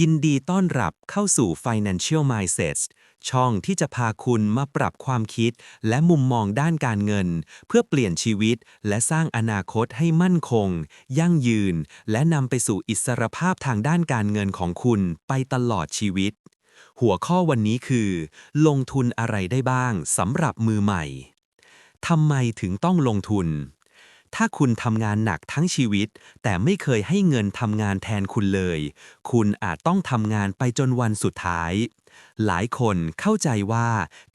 ยินดีต้อนรับเข้าสู่ Financial Mindsets ช่องที่จะพาคุณมาปรับความคิดและมุมมองด้านการเงิน เพื่อเปลี่ยนชีวิตและสร้างอนาคตให้มั่นคง ยั่งยืน และนำไปสู่อิสรภาพทางด้านการเงินของคุณไปตลอดชีวิต หัวข้อวันนี้คือ ลงทุนอะไรได้บ้างสำหรับมือใหม่ทำไมถึงต้องลงทุน ถ้าคุณทำงานหนักทั้งชีวิต แต่ไม่เคยให้เงินทำงานแทนคุณเลย คุณอาจต้องทำงานไปจนวันสุดท้าย หลายคนเข้าใจว่า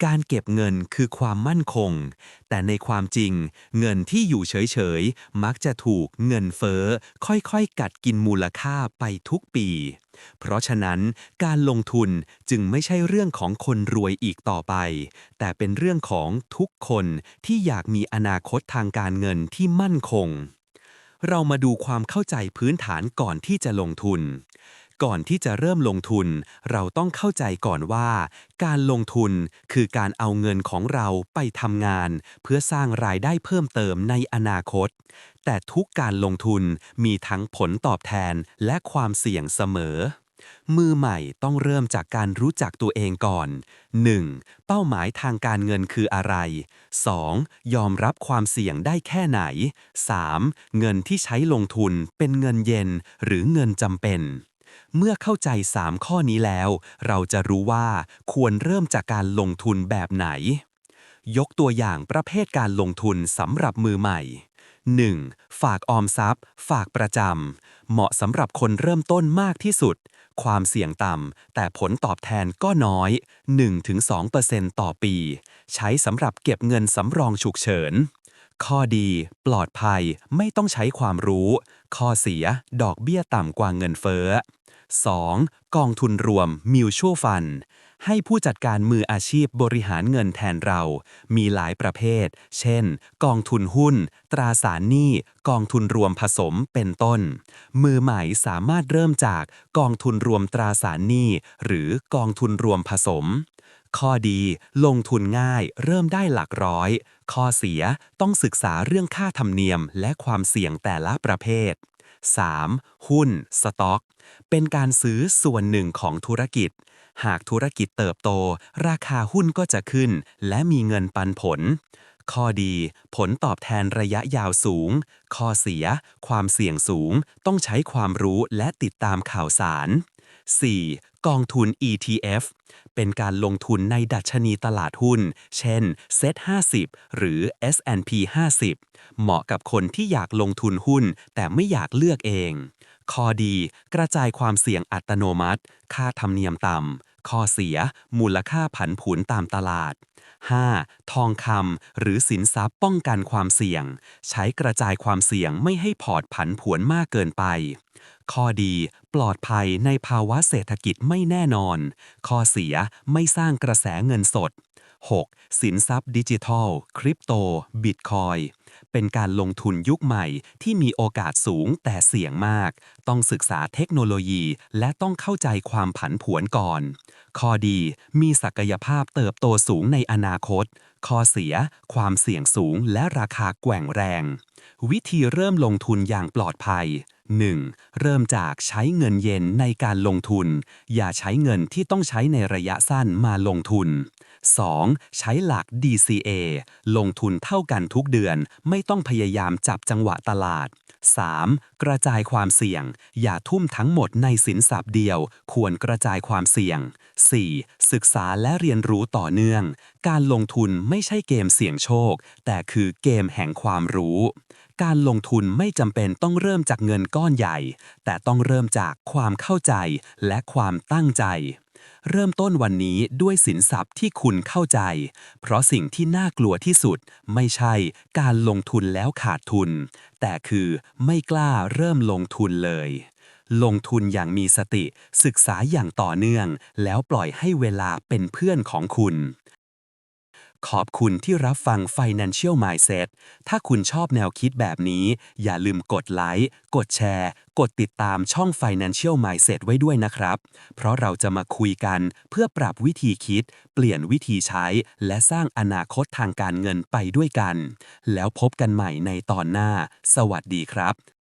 การเก็บเงินคือความมั่นคง แต่ในความจริง เงินที่อยู่เฉยๆ มักจะถูกเงินเฟ้อ ค่อยๆ กัดกินมูลค่าไปทุกปี เพราะฉะนั้นการลงทุนจึงไม่ใช่เรื่องของคนรวยอีกต่อไป แต่เป็นเรื่องของทุกคนที่อยากมีอนาคตทางการเงินที่มั่นคง เรามาดูความเข้าใจพื้นฐานก่อนที่จะลงทุน ก่อนที่จะเริ่มลงทุน เราต้องเข้าใจก่อนว่า การลงทุนคือการเอาเงินของเราไปทำงาน เพื่อสร้างรายได้เพิ่มเติมในอนาคต แต่ทุกการลงทุนมีทั้งผลตอบแทนและความเสี่ยงเสมอ มือใหม่ต้องเริ่มจากการรู้จักตัวเองก่อน 1. เป้าหมายทางการเงินคืออะไร 2. ยอมรับความเสี่ยงได้แค่ไหน 3. เงินที่ใช้ลงทุนเป็นเงินเย็นหรือเงินจำเป็น เมื่อเข้าใจ 3 ข้อนี้แล้ว เราจะรู้ว่าควรเริ่มจากการลงทุนแบบไหน ยกตัวอย่างประเภทการลงทุนสำหรับมือใหม่ 1. ฝากออมทรัพย์ ฝากประจำ เหมาะสำหรับคนเริ่มต้นมากที่สุด ความเสี่ยงต่ำ แต่ผลตอบแทนก็น้อย 1-2%ต่อปี ใช้สำหรับเก็บเงินสำรองฉุกเฉิน ข้อดี ปลอดภัย ไม่ต้องใช้ความรู้ ข้อเสีย ดอกเบี้ยต่ำกว่าเงินเฟ้อ 2. กองทุนรวม Mutual Fund ให้ผู้จัดการมืออาชีพบริหารเงินแทนเรา มีหลายประเภท เช่น กองทุนหุ้น ตราสารหนี้ กองทุนรวมผสมเป็นต้น มือใหม่สามารถเริ่มจากกองทุนรวมตราสารหนี้ หรือกองทุนรวมผสมข้อดีลงทุนง่ายเริ่มได้หลักร้อย ข้อเสียต้องศึกษาเรื่องค่าธรรมเนียมและความเสี่ยงแต่ละประเภท 3. หุ้นสต็อก เป็นการซื้อส่วนหนึ่งของธุรกิจ หากธุรกิจเติบโต ราคาหุ้นก็จะขึ้น และมีเงินปันผล ข้อดี ผลตอบแทนระยะยาวสูง ข้อเสีย ความเสี่ยงสูง ต้องใช้ความรู้และติดตามข่าวสาร 4. กองทุน ETF เป็นการลงทุนในดัชนีตลาดหุ้น เช่น Set 50 หรือ S&P 50 เหมาะกับคนที่อยากลงทุนหุ้นแต่ไม่อยากเลือกเอง ข้อดี กระจายความเสี่ยงอัตโนมัติ ค่าธรรมเนียมต่ำข้อเสีย มูลค่าผันผวนตามตลาด 5. ทองคำหรือสินทรัพย์ป้องกันความเสี่ยง ใช้กระจายความเสี่ยงไม่ให้พอร์ตผันผวนมากเกินไป ข้อดี ปลอดภัยในภาวะเศรษฐกิจไม่แน่นอน ข้อเสียไม่สร้างกระแสเงินสด 6. สินทรัพย์ดิจิทัล คริปโต บิตคอย เป็นการลงทุนยุคใหม่ที่มีโอกาสสูงแต่เสี่ยงมาก ต้องศึกษาเทคโนโลยี และต้องเข้าใจความผันผวนก่อน ข้อดี มีศักยภาพเติบโตสูงในอนาคต ข้อเสีย ความเสี่ยงสูงและราคาแกว่งแรง วิธีเริ่มลงทุนอย่างปลอดภัย 1. เริ่มจากใช้เงินเย็นในการลงทุน อย่าใช้เงินที่ต้องใช้ในระยะสั้นมาลงทุน 2. ใช้หลัก DCA ลงทุนเท่ากันทุกเดือน ไม่ต้องพยายามจับจังหวะตลาด 3. กระจายความเสี่ยง อย่าทุ่มทั้งหมดในสินทรัพย์เดียว ควรกระจายความเสี่ยง 4. ศึกษาและเรียนรู้ต่อเนื่อง การลงทุนไม่ใช่เกมเสี่ยงโชค แต่คือเกมแห่งความรู้ การลงทุนไม่จำเป็นต้องเริ่มจากเงินก้อนใหญ่ แต่ต้องเริ่มจากความเข้าใจและความตั้งใจ เริ่มต้นวันนี้ด้วยสินทรัพย์ที่คุณเข้าใจ เพราะสิ่งที่น่ากลัวที่สุดไม่ใช่การลงทุนแล้วขาดทุน แต่คือไม่กล้าเริ่มลงทุนเลย ลงทุนอย่างมีสติศึกษาอย่างต่อเนื่อง แล้วปล่อยให้เวลาเป็นเพื่อนของคุณ ขอบคุณที่รับฟัง Financial Mindset ถ้าคุณชอบแนวคิดแบบนี้ อย่าลืมกดไลค์ กดแชร์ กดติดตามช่อง Financial Mindset ไว้ด้วยนะครับ เพราะเราจะมาคุยกันเพื่อปรับวิธีคิด เปลี่ยนวิธีใช้ และสร้างอนาคตทางการเงินไปด้วยกัน แล้วพบกันใหม่ในตอนหน้า สวัสดีครับ